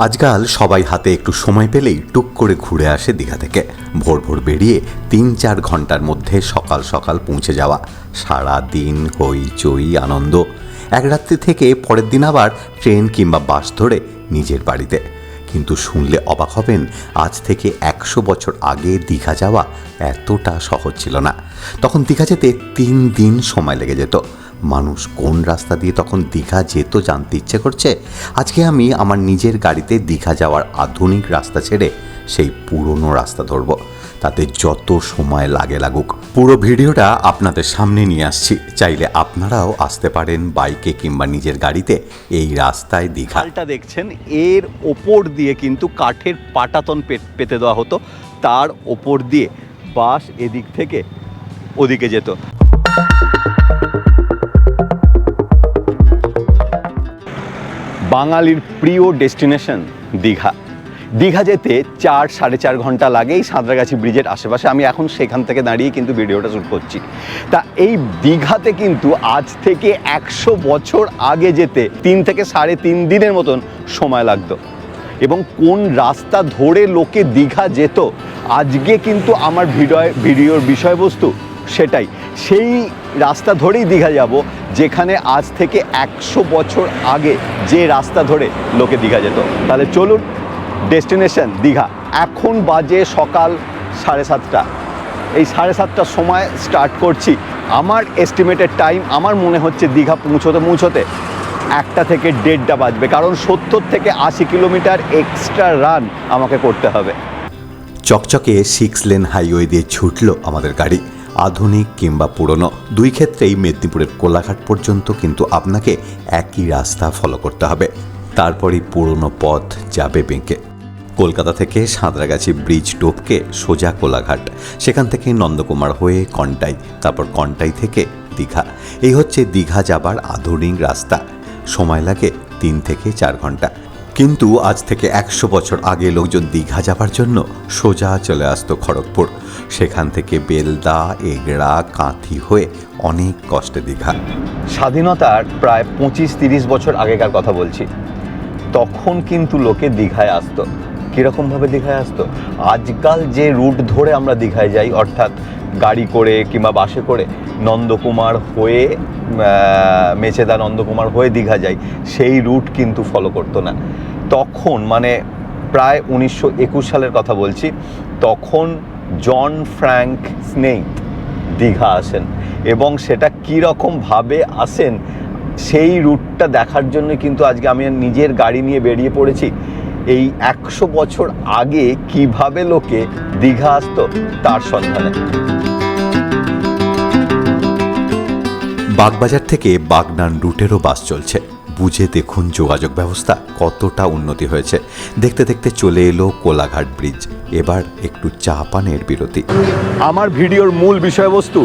আজকাল সবাই হাতে একটু সময় পেলেই টুক করে ঘুরে আসে দীঘা থেকে। ভোর ভোর বেরিয়ে তিন চার ঘণ্টার মধ্যে সকাল সকাল পৌঁছে যাওয়া। সারা দিন হইচই আনন্দ। এক রাত্রি থেকে পরের দিন আবার ট্রেন কিংবা বাস ধরে নিজের বাড়িতে। কিন্তু শুনলে অবাক হবেন, আজ থেকে একশো বছর আগে দীঘা যাওয়া এতটা সহজ ছিল না। তখন দীঘা যেতে তিন দিন সময় লেগে যেত। মানুষ কোন রাস্তা দিয়ে তখন দীঘা যেত জানতে ইচ্ছে করছে? আজকে আমি আমার নিজের গাড়িতে দীঘা যাওয়ার আধুনিক রাস্তা ছেড়ে সেই পুরনো রাস্তা ধরব। তাতে যত সময় লাগে লাগুক। পুরো ভিডিওটা আপনাদের সামনে নিয়ে আসছি। চাইলে আপনারাও আসতে পারেন বাইকে কিংবা নিজের গাড়িতে এই রাস্তায় দীঘা। খালটা দেখছেন, এর ওপর দিয়ে কিন্তু কাঠের পাটাতন পেতে দেওয়া হতো। তার ওপর দিয়ে বাস এদিক থেকে ওদিকে যেত। বাঙালির প্রিয় ডেস্টিনেশন দীঘা। দীঘা যেতে চার, সাড়ে চার ঘণ্টা লাগে এই সাঁতরাগাছি ব্রিজের আশেপাশে। আমি এখন সেখান থেকে দাঁড়িয়ে কিন্তু ভিডিওটা শ্যুট করছি। তা এই দীঘাতে কিন্তু আজ থেকে একশো বছর আগে যেতে তিন থেকে সাড়ে তিন দিনের মতন সময় লাগতো। এবং কোন রাস্তা ধরে লোকে দীঘা যেত, আজকে কিন্তু আমার ভিডিও ভিডিওর বিষয়বস্তু সেটাই। সেই রাস্তা ধরেই দীঘা যাব, যেখানে আজ থেকে একশো বছর আগে যে রাস্তা ধরে লোকে দীঘা যেত। তাহলে চলুন, ডেস্টিনেশন দীঘা। এখন বাজে সকাল সাড়ে সাতটা। এই সাড়ে সাতটার সময় স্টার্ট করছি। আমার এস্টিমেটেড টাইম আমার মনে হচ্ছে দীঘা পৌঁছতে পৌঁছোতে একটা থেকে দেড়টা বাজবে। কারণ সত্তর থেকে আশি কিলোমিটার এক্সট্রা রান আমাকে করতে হবে। চকচকে সিক্স লেন হাইওয়ে দিয়ে ছুটল আমাদের গাড়ি। আধুনিক কিংবা পুরনো, দুই ক্ষেত্রেই মেদিনীপুরের কোলাঘাট পর্যন্ত কিন্তু আপনাকে একই রাস্তা ফলো করতে হবে। তারপরেই পুরনো পথ যাবে বেঁকে। কলকাতা থেকে সাঁতরাগাছি ব্রিজ টোপকে সোজা কোলাঘাট। সেখান থেকে নন্দকুমার হয়ে কন্টাই, তারপর কন্টাই থেকে দীঘা। এই হচ্ছে দীঘা যাবার আধুনিক রাস্তা। সময় লাগে তিন থেকে চার ঘণ্টা। কিন্তু আজ থেকে একশো বছর আগে লোকজন দীঘা যাবার জন্য সোজা চলে আসতো খড়গপুর। সেখান থেকে বেলদা, এগড়া, কাঁথি হয়ে অনেক কষ্টে দীঘা। স্বাধীনতার প্রায় পঁচিশ তিরিশ বছর আগেকার কথা বলছি। তখন কিন্তু লোকে দীঘায় আসতো। কীরকমভাবে দীঘায় আসতো? আজকাল যে রুট ধরে আমরা দীঘায় যাই, অর্থাৎ গাড়ি করে কিংবা বাসে করে, নন্দকুমার হয়ে মেচেদা নন্দকুমার হয়ে দীঘা যাই, সেই রুট কিন্তু ফলো করতো না। তখন মানে প্রায় উনিশশো একুশ সালের কথা বলছি, তখন জন ফ্র্যাঙ্ক স্নেইথ দীঘা আসেন এবং সেটা কীরকমভাবে আসেন সেই রুটটা দেখার জন্য কিন্তু আজকে আমি নিজের গাড়ি নিয়ে বেরিয়ে পড়েছি। এই একশো বছর আগে কীভাবে লোকে দীঘা আসতো তার সন্ধানে। বাগবাজার থেকে বাগনান রুটেরও বাস চলছে। বুঝে দেখুন যোগাযোগ ব্যবস্থা কতটা উন্নতি হয়েছে। দেখতে দেখতে চলে এলো কোলাঘাট ব্রিজ। এবার একটু চা পানের বিরতি। আমার ভিডিওর মূল বিষয়বস্তু,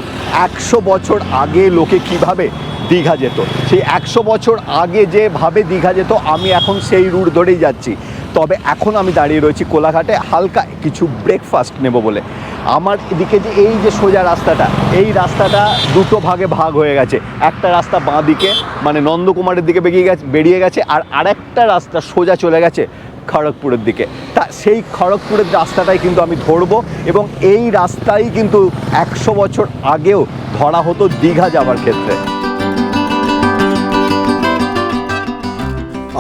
একশো বছর আগে লোকে কীভাবে দীঘা যেত। সেই একশো বছর আগে যেভাবে দীঘা যেত, আমি এখন সেই রুট ধরেই যাচ্ছি। তবে এখন আমি দাঁড়িয়ে রয়েছি কোলাঘাটে, হালকা কিছু ব্রেকফাস্ট নেব বলে। আমার এদিকে যে এই যে সোজা রাস্তাটা, এই রাস্তাটা দুটো ভাগে ভাগ হয়ে গেছে। একটা রাস্তা বাঁ দিকে মানে নন্দকুমারের দিকে বেরিয়ে গেছে বেরিয়ে গেছে, আর আরেকটা রাস্তা সোজা চলে গেছে খড়গপুরের দিকে। তা সেই খড়গপুরের রাস্তাটাই কিন্তু আমি ধরবো এবং এই রাস্তাই কিন্তু একশো বছর আগেও ধরা হতো দীঘা যাওয়ার ক্ষেত্রে।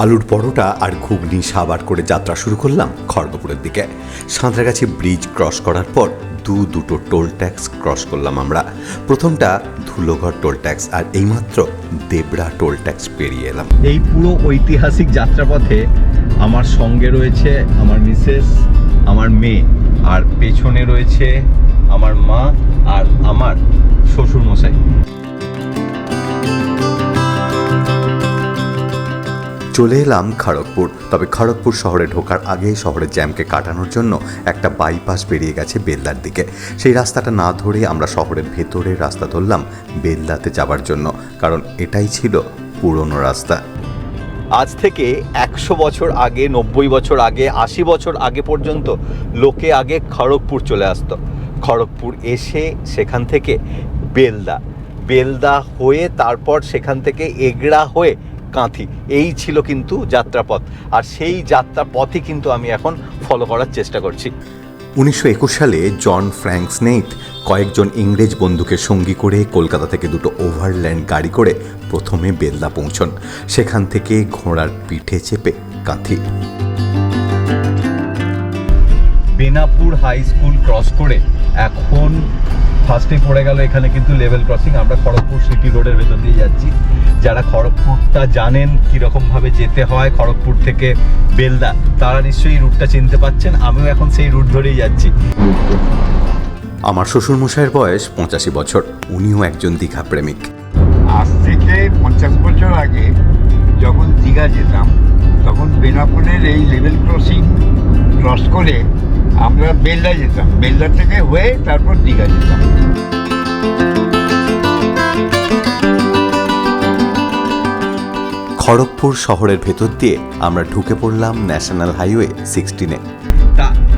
আলুর পরোটা আর ঘুগনি সাবার করে যাত্রা শুরু করলাম খড়গপুরের দিকে। সাঁতরাগাছি ব্রিজ ক্রস করার পর দু দুটো টোল ট্যাক্স ক্রস করলাম আমরা। প্রথমটা ধুলোঘর টোল ট্যাক্স আর এইমাত্র দেবড়া টোল ট্যাক্স পেরিয়ে এলাম। এই পুরো ঐতিহাসিক যাত্রাপথে আমার সঙ্গে রয়েছে আমার মিসেস, আমার মেয়ে, আর পেছনে রয়েছে আমার মা আর আমার শ্বশুর মশাই চলে এলাম খড়গপুর। তবে খড়গপুর শহরে ঢোকার আগে শহরের জ্যামকে কাটানোর জন্য একটা বাইপাস বেরিয়ে গেছে বেলদার দিকে। সেই রাস্তাটা না ধরে আমরা শহরের ভেতরের রাস্তা ধরলাম বেলদাতে যাবার জন্য, কারণ এটাই ছিল পুরনো রাস্তা। আজ থেকে একশো বছর আগে, নব্বই বছর আগে, আশি বছর আগে পর্যন্ত লোকে আগে খড়গপুর চলে আসতো। খড়গপুর এসে সেখান থেকে বেলদা। বেলদা হয়ে তারপর সেখান থেকে এগড়া হয়ে কাঁথি। এই ছিল কিন্তু যাত্রাপথ। আর সেই যাত্রাপথই কিন্তু আমি এখন ফলো করার চেষ্টা করছি। উনিশশো একুশ সালে জন ফ্র্যাঙ্ক স্নেইথ কয়েকজন ইংরেজ বন্ধুকে সঙ্গী করে কলকাতা থেকে দুটো ওভারল্যান্ড গাড়ি করে প্রথমে বেলদা পৌঁছন। সেখান থেকে ঘোড়ার পিঠে চেপে Kanthi. Benapur high school cross করে এখন ফার্স্টে পড়ে গেল এখানে কিন্তু লেভেল ক্রসিং আমরা খড়গপুর সিটি রোডের ভেতর দিয়ে যাচ্ছি। যারা খড়গপুরটা জানেন কীরকমভাবে যেতে হয় খড়গপুর থেকে বেলদা তারা নিশ্চয়ই রুটটা চিনতে পাচ্ছেন আমিও এখন সেই রুট ধরেই যাচ্ছি। আমার শ্বশুরমশাইয়ের বয়স পঁচাশি বছর উনিও একজন দীঘা প্রেমিক। আজ থেকে পঞ্চাশ বছর আগে যখন দীঘা যেতাম তখন বেনাপুরের এই লেভেল ক্রসিং ক্রস করে আমরা বেলদা যেতাম। বেলদা থেকে হয়ে তারপর দীঘা যেতাম। খড়গপুর শহরের ভেতর দিয়ে আমরা ঢুকে পড়লাম ন্যাশনাল হাইওয়ে সিক্সটিনে।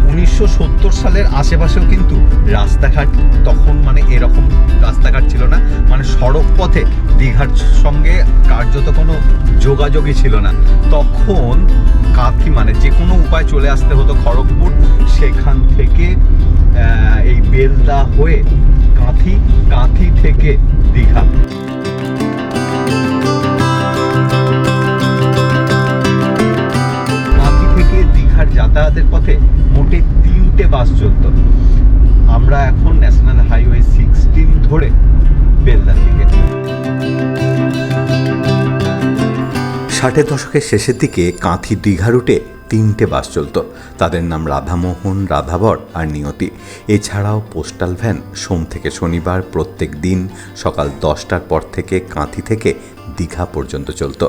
উনিশশো সত্তর সালের আশেপাশেও কিন্তু রাস্তাঘাট তখন মানে এরকম রাস্তাঘাট ছিল না। মানে সড়ক পথে দীঘার সঙ্গে কার্যত কোনো যোগাযোগই ছিল না। তখন কাঁথি মানে যে কোনো উপায় চলে আসতে হতো খড়গপুর। সেখান থেকে এই বেলদা হয়ে কাঁথি কাঁথি থেকে দীঘা। আমরা এখন ন্যাশনাল হাইওয়ে সিক্সটিন ধরে বেলদার দিকে ষাটের দশকের শেষের দিকে কাঁথি দীঘা রুটে তিনটে বাস চলত। তাদের নাম রাধামোহন রাধাবর আর নিয়তি। এছাড়াও পোস্টাল ভ্যান সোম থেকে শনিবার প্রত্যেক দিন সকাল দশটার পর থেকে কাঁথি থেকে দীঘা পর্যন্ত চলতো।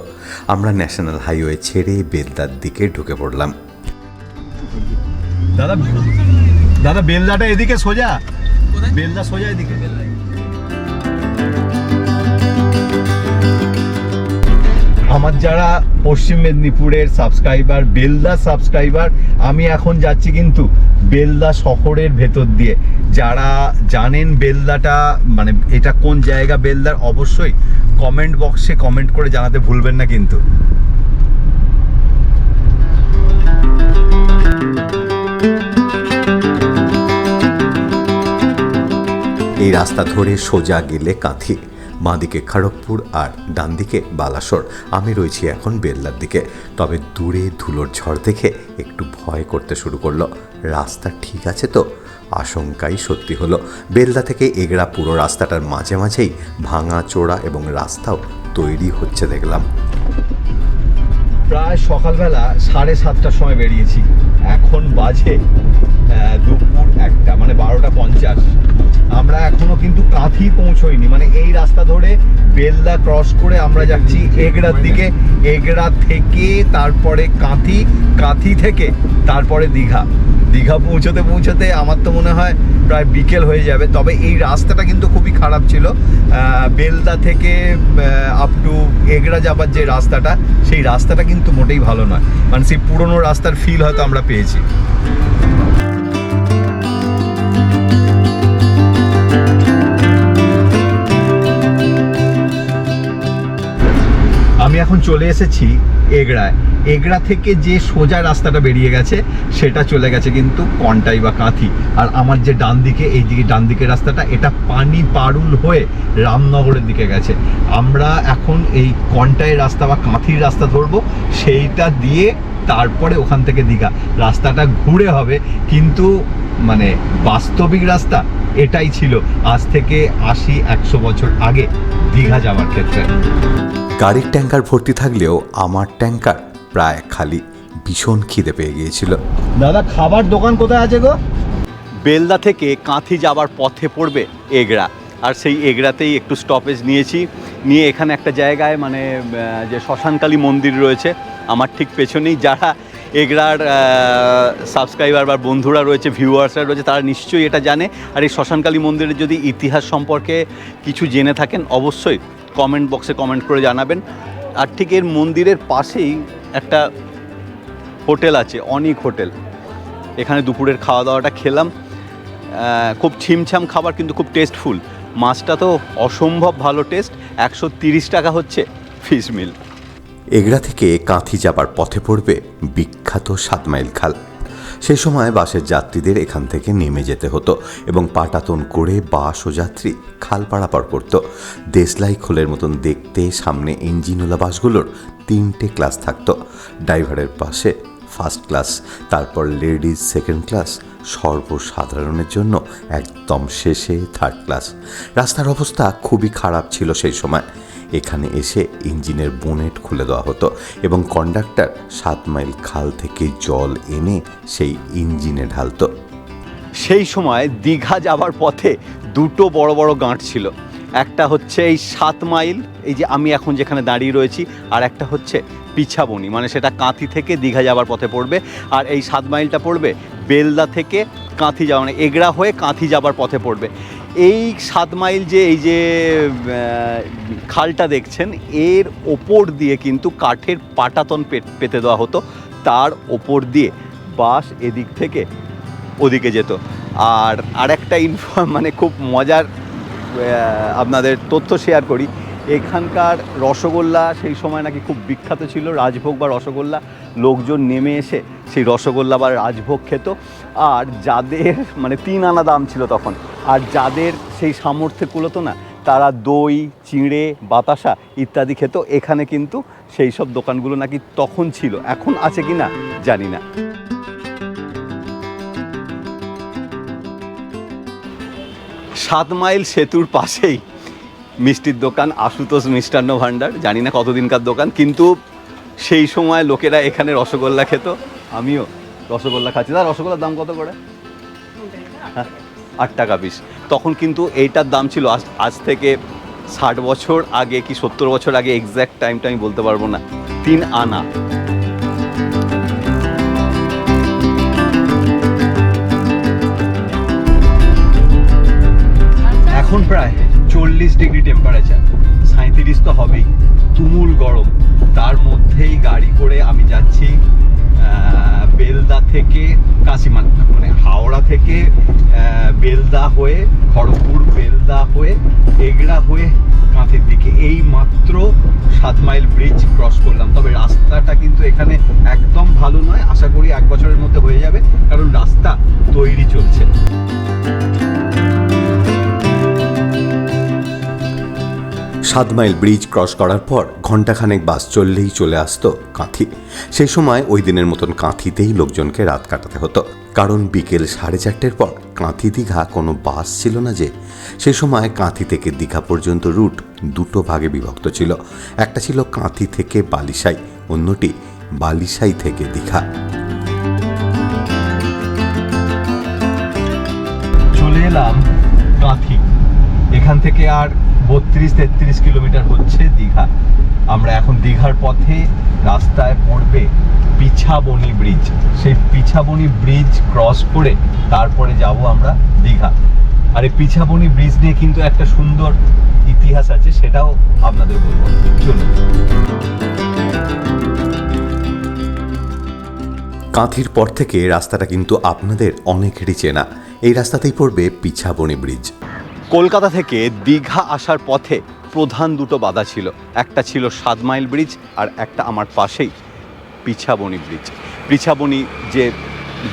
আমরা ন্যাশনাল হাইওয়ে ছেড়ে বেলদার দিকে ঢুকে পড়লাম। দাদা দাদা বেলদাটা এদিকে সোজা। বেলদা সোজা এদিকে। আমার যারা পশ্চিম মেদিনীপুরের সাবস্ক্রাইবার বেলদা সাবস্ক্রাইবার আমি এখন যাচ্ছি কিন্তু বেলদা শহরের ভেতর দিয়ে। যারা জানেন বেলদাটা মানে এটা কোন জায়গা বেলদার অবশ্যই কমেন্ট বক্সে কমেন্ট করে জানাতে ভুলবেন না কিন্তু। রাস্তা ধরে সোজা গেলে কাঁথি, বাঁদিকে খড়গপুর আর ডান দিকে বালাসর। আমি রয়েছি এখন বেল্লার দিকে। তবে দূরে ধুলোর ঝড় দেখে একটু ভয় করতে শুরু করল। রাস্তা ঠিক আছে তো? আশঙ্কাই সত্যি হলো। বেলদা থেকে এগড়া পুরো রাস্তাটার মাঝে মাঝেই ভাঙা চোরা এবং রাস্তাও তৈরি হচ্ছে দেখলাম। প্রায় সকালবেলা সাড়ে সাতটার সময় বেরিয়েছি। এখন বাজে দুপুর একটা মানে বারোটা পঞ্চাশ। আমরা এখনও কিন্তু কাঁথি পৌঁছইনি মানে এই রাস্তা ধরে বেলদা ক্রস করে আমরা যাচ্ছি এগড়ার দিকে। এগড়া থেকে তারপরে কাঁথি কাঁথি থেকে তারপরে দীঘা। দীঘা পৌঁছতে পৌঁছতে আমার তো মনে হয় প্রায় বিকেল হয়ে যাবে। তবে এই রাস্তাটা কিন্তু খুবই খারাপ ছিল। বেলদা থেকে আপ টু এগড়া যাবার যে রাস্তাটা, সেই রাস্তাটা কিন্তু মোটেই ভালো নয়। মানে সেই পুরনো রাস্তার ফিল হয়তো আমরা পেয়েছি। এখন চলে এসেছি এগড়ায়। এগড়া থেকে যে সোজা রাস্তাটা বেরিয়ে গেছে, সেটা চলে গেছে কিন্তু কন্টাই বা কাঁথি। আর আমার যে ডান দিকে, এই দিকে ডান দিকের রাস্তাটা, এটা পানি পারুল হয়ে রামনগরের দিকে গেছে। আমরা এখন এই কন্টাই রাস্তা বা কাঁথির রাস্তা ধরবো, সেইটা দিয়ে তারপরে ওখান থেকে দীঘা। রাস্তাটা ঘুরে হবে, কিন্তু মানে বাস্তবিক রাস্তা এটাই ছিল আজ থেকে আশি একশো বছর আগে দীঘা যাওয়ার ক্ষেত্রে। গাড়ির ট্যাঙ্কার ভর্তি থাকলেও আমার ট্যাঙ্কার প্রায় খালি ভীষণ খিদে পেয়ে গিয়েছিল। দাদা খাবার দোকান কোথায় আছে গো? বেলদা থেকে কাঁথি যাবার পথে পড়বে এগড়া। আর সেই এগড়াতেই একটু স্টপেজ নিয়েছি। নিয়ে এখানে একটা জায়গায় মানে যে শ্মশানকালী মন্দির রয়েছে আমার ঠিক পেছনেই যারা এগড়ার সাবস্ক্রাইবার বা বন্ধুরা রয়েছে ভিউয়ার্সরা রয়েছে, তারা নিশ্চয়ই এটা জানে। আর এই শ্মশানকালী মন্দিরের যদি ইতিহাস সম্পর্কে কিছু জেনে থাকেন, অবশ্যই কমেন্ট বক্সে কমেন্ট করে জানাবেন। আর ঠিক এর মন্দিরের পাশেই একটা হোটেল আছে, অনেক হোটেল। এখানে দুপুরের খাওয়া দাওয়াটা খেলাম খুব ছিমছাম খাবার, কিন্তু খুব টেস্টফুল মাছটা তো অসম্ভব ভালো টেস্ট একশো টাকা হচ্ছে ফিশ মিল এগড়া থেকে কাঁথি যাবার পথে পড়বে বিখ্যাত সাত মাইল খাল। সেই সময় বাসের যাত্রীদের এখান থেকে নেমে যেতে হতো এবং পাটাতন করে বাস ও যাত্রী খাল পারাপার করত। দেশলাই খোলের মতন দেখতে সামনে ইঞ্জিনওয়ালা বাসগুলোর তিনটে ক্লাস থাকতো। ড্রাইভারের পাশে ফার্স্ট ক্লাস, তারপর লেডিজ সেকেন্ড ক্লাস, সর্বসাধারণের জন্য একদম শেষে থার্ড ক্লাস। রাস্তার অবস্থা খুবই খারাপ ছিল সেই সময়। এখানে এসে ইঞ্জিনের বোনেট খুলে দেওয়া হতো এবং কন্ডাক্টর সাত মাইল খাল থেকে জল এনে সেই ইঞ্জিনে ঢালতো। সেই সময় দীঘা যাবার পথে দুটো বড় বড় গাঁট ছিল। একটা হচ্ছে এই সাত মাইল, এই যে আমি এখন যেখানে দাঁড়িয়ে রয়েছি, আর একটা হচ্ছে পিছাবনি মানে সেটা কাঁথি থেকে দীঘা যাবার পথে পড়বে। আর এই সাত মাইলটা পড়বে বেলদা থেকে কাঁথি যাওয়া মানে এগড়া হয়ে কাঁথি যাবার পথে পড়বে। এই সাত মাইল যে, এই যে খালটা দেখছেন, এর ওপর দিয়ে কিন্তু কাঠের পাটাতন পেতে দেওয়া হতো। তার ওপর দিয়ে বাস এদিক থেকে ওদিকে যেত। আর আরেকটা ইনফর্ম মানে খুব মজার আপনাদের তথ্য শেয়ার করি। এখানকার রসগোল্লা সেই সময় নাকি খুব বিখ্যাত ছিল, রাজভোগ বা রসগোল্লা। লোকজন নেমে এসে সেই রসগোল্লা বা রাজভোগ খেত। আর যাদের মানে তিন আনা দাম ছিল তখন, আর যাদের সেই সামর্থ্যে কুলোতো না, তারা দই, চিঁড়ে, বাতাসা ইত্যাদি খেত। এখানে কিন্তু সেই সব দোকানগুলো নাকি তখন ছিল, এখন আছে কি না জানি না। সাত মাইল সেতুর পাশেই মিষ্টির দোকান আশুতোষ মিষ্টান্ন ভাণ্ডার জানি না কতদিনকার দোকান কিন্তু সেই সময় লোকেরা এখানে রসগোল্লা খেত। আমিও রসগোল্লা খাচ্ছি। তার রসগোল্লার দাম কত করে? হ্যাঁ, আট টাকা পিস। তখন কিন্তু এইটার দাম ছিল আজ আজ থেকে ষাট বছর আগে কি সত্তর বছর আগে এক্স্যাক্ট টাইমটা আমি বলতে পারব না। তিন আনা। এখন প্রায় চল্লিশ ডিগ্রি টেম্পারেচার সাঁত্রিশ তো হবেই। তুমুল গরম। তার মধ্যেই গাড়ি করে আমি যাচ্ছি বেলদা থেকে কাশিমান মানে হাওড়া থেকে বেলদা হয়ে, খড়গপুর বেলদা হয়ে, এগড়া হয়ে কাঁথের দিকে। এই মাত্র সাত মাইল ব্রিজ ক্রস করলাম। তবে রাস্তাটা কিন্তু এখানে একদম ভালো নয়। আশা করি এক বছরের মধ্যে হয়ে যাবে, কারণ রাস্তা তৈরি চলছে। সাত মাইল ব্রিজ ক্রস করার পর ঘণ্টাখানেক বাস চললেই চলে আসতো কাঁথি। সেই সময় ওই দিনের মতন কাঁথিতেই লোকজনকে রাত কাটাতে হতো। কারণ বিকেল সাড়ে চারটের পর কাঁথি দীঘা কোনো বাস ছিল না যে। সে সময় কাঁথি থেকে দীঘা পর্যন্ত রুট দুটো ভাগে বিভক্ত ছিল। একটা ছিল কাঁথি থেকে বালিসাই অন্যটি বালিসাই থেকে দীঘা। চলে এলাম কাঁথি। এখান থেকে আর বত্রিশ তেত্রিশ কিলোমিটার হচ্ছে দীঘা। আমরা এখন দীঘার পথে রাস্তায় পড়বে পিছাবনি ব্রিজ সেই পিছাবনি ব্রিজ ক্রস করে তারপরে যাব আমরা দীঘা। আর এই পিছাবনি ব্রিজ নিয়ে কিন্তু একটা সুন্দর ইতিহাস আছে, সেটাও আপনাদের বলব। চলুন। কাঁথির পর থেকে রাস্তাটা কিন্তু আপনাদের অনেকেরই চেনা। এই রাস্তাতেই পড়বে পিছাবনি ব্রিজ কলকাতা থেকে দীঘা আসার পথে প্রধান দুটো বাধা ছিল। একটা ছিল সাত মাইল ব্রিজ আর একটা আমার পাশেই পিছাবনি ব্রিজ। পিছাবনি যে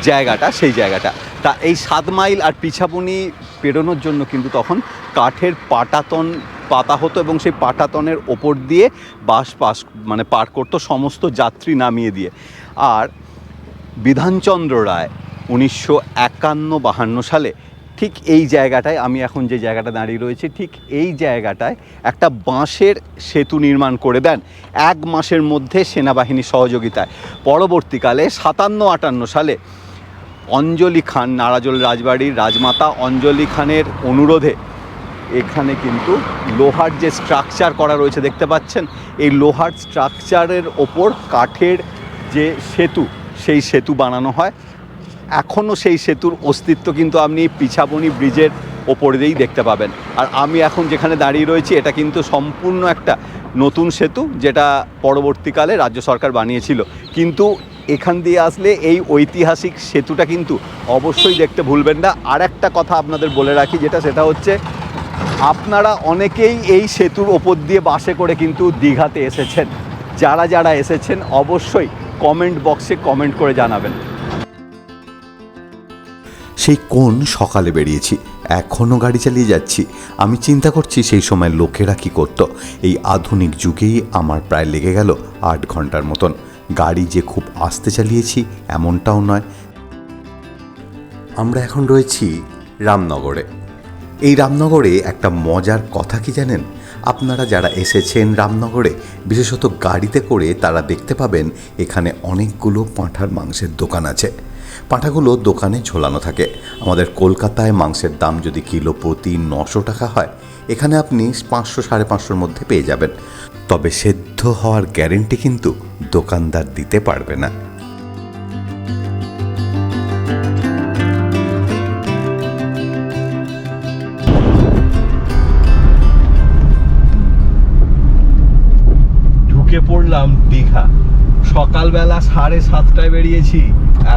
জায়গাটা, সেই জায়গাটা। তা এই সাত মাইল আর পিছাবনি পেরোনোর জন্য কিন্তু তখন কাঠের পাটাতন পাতা হতো এবং সেই পাটাতনের ওপর দিয়ে বাস পাস মানে পার করতো সমস্ত যাত্রী নামিয়ে দিয়ে। আর বিধানচন্দ্র রায় উনিশশো একান্ন বাহান্ন সালে ঠিক এই জায়গাটায়, আমি এখন যে জায়গাটা দাঁড়িয়ে রয়েছি, ঠিক এই জায়গাটায় একটা বাঁশের সেতু নির্মাণ করে দেন এক মাসের মধ্যে সেনাবাহিনীর সহযোগিতায়। পরবর্তীকালে সাতান্ন আটান্ন সালে অঞ্জলি খান, নারাজল রাজবাড়ির রাজমাতা অঞ্জলি খানের অনুরোধে, এখানে কিন্তু লোহার যে স্ট্রাকচার করা রয়েছে দেখতে পাচ্ছেন, এই লোহার স্ট্রাকচারের ওপর কাঠের যে সেতু, সেই সেতু বানানো হয়। এখনও সেই সেতুর অস্তিত্ব কিন্তু আপনি পিছাবনি ব্রিজের ওপর দিয়েই দেখতে পাবেন। আর আমি এখন যেখানে দাঁড়িয়ে রয়েছি, এটা কিন্তু সম্পূর্ণ একটা নতুন সেতু, যেটা পরবর্তীকালে রাজ্য সরকার বানিয়েছিল। কিন্তু এখান দিয়ে আসলে এই ঐতিহাসিক সেতুটা কিন্তু অবশ্যই দেখতে ভুলবেন না। আর একটা কথা আপনাদের বলে রাখি, যেটা সেটা হচ্ছে, আপনারা অনেকেই এই সেতুর ওপর দিয়ে বাসে করে কিন্তু দীঘাতে এসেছেন। যারা যারা এসেছেন, অবশ্যই কমেন্ট বক্সে কমেন্ট করে জানাবেন। সেই কোন সকালে বেরিয়েছি? এখনও গাড়ি চালিয়ে যাচ্ছি। আমি চিন্তা করছি সেই সময় লোকেরা কি করত? এই আধুনিক যুগেই আমার প্রায় লেগে গেল আট ঘণ্টার মতন। গাড়ি যে খুব আস্তে চালিয়েছি, এমনটাও নয়। আমরা এখন রয়েছি রামনগরে। এই রামনগরে একটা মজার কথা কি জানেন? আপনারা যারা এসেছেন রামনগরে, বিশেষত গাড়িতে করে তারা দেখতে পাবেন এখানে অনেকগুলো পাঁঠার মাংসের দোকান আছে। পাঁঠাগুলো দোকানে ঝোলানো থাকে। আমাদের কলকাতায় মাংসের দাম যদি কিলো প্রতি নশো টাকা হয়, এখানে আপনি পাঁচশো, সাড়ে পাঁচশোর মধ্যে পেয়ে যাবেন। তবে সেদ্ধ হওয়ার গ্যারেন্টি কিন্তু দোকানদার দিতে পারবে না। সাড়ে সাতটায় বেরিয়েছি,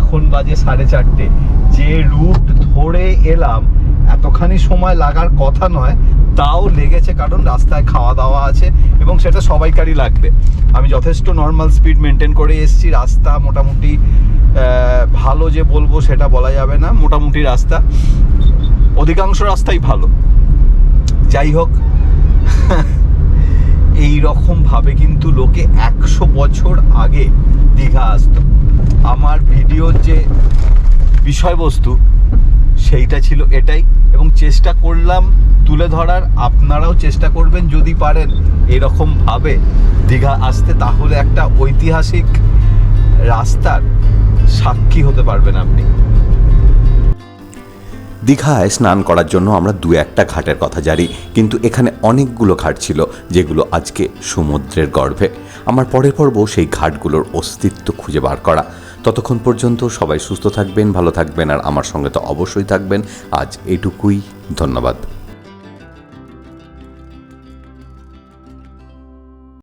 এখন বাজে সাড়ে চারটে। যে রুট ধরে এলাম, এতখানি সময় লাগার কথা নয়, তাও লেগেছে কারণ রাস্তায় খাওয়া দাওয়া আছে এবং সেটা সবাইকারই লাগবে। আমি যথেষ্ট নর্মাল স্পিড মেনটেন করে এসেছি, রাস্তা মোটামুটি ভালো যে বলব সেটা বলা যাবে না, মোটামুটি রাস্তা। অধিকাংশ রাস্তাই ভালো। যাই হোক এই রকম ভাবে কিন্তু লোকে একশো বছর আগে দীঘা আসতো। আমার ভিডিওর যে বিষয়বস্তু, সেইটা ছিল এটাই এবং চেষ্টা করলাম তুলে ধরার। আপনারাও চেষ্টা করবেন যদি পারেন এরকম ভাবে দীঘা আসতে, তাহলে একটা ঐতিহাসিক রাস্তার সাক্ষী হতে পারবেন আপনি। দীঘায় স্নান করার জন্য আমরা দু একটা ঘাটের কথা জানি, কিন্তু এখানে অনেকগুলো ঘাট ছিল, যেগুলো আজকে সমুদ্রের গর্ভে। আমার পরের পর্ব সেই ঘাটগুলোর অস্তিত্ব খুঁজে বার করা। ততক্ষণ পর্যন্ত সবাই সুস্থ থাকবেন, ভালো থাকবেন, আর আমার সঙ্গে তো অবশ্যই থাকবেন। আজ এটুকুই, ধন্যবাদ।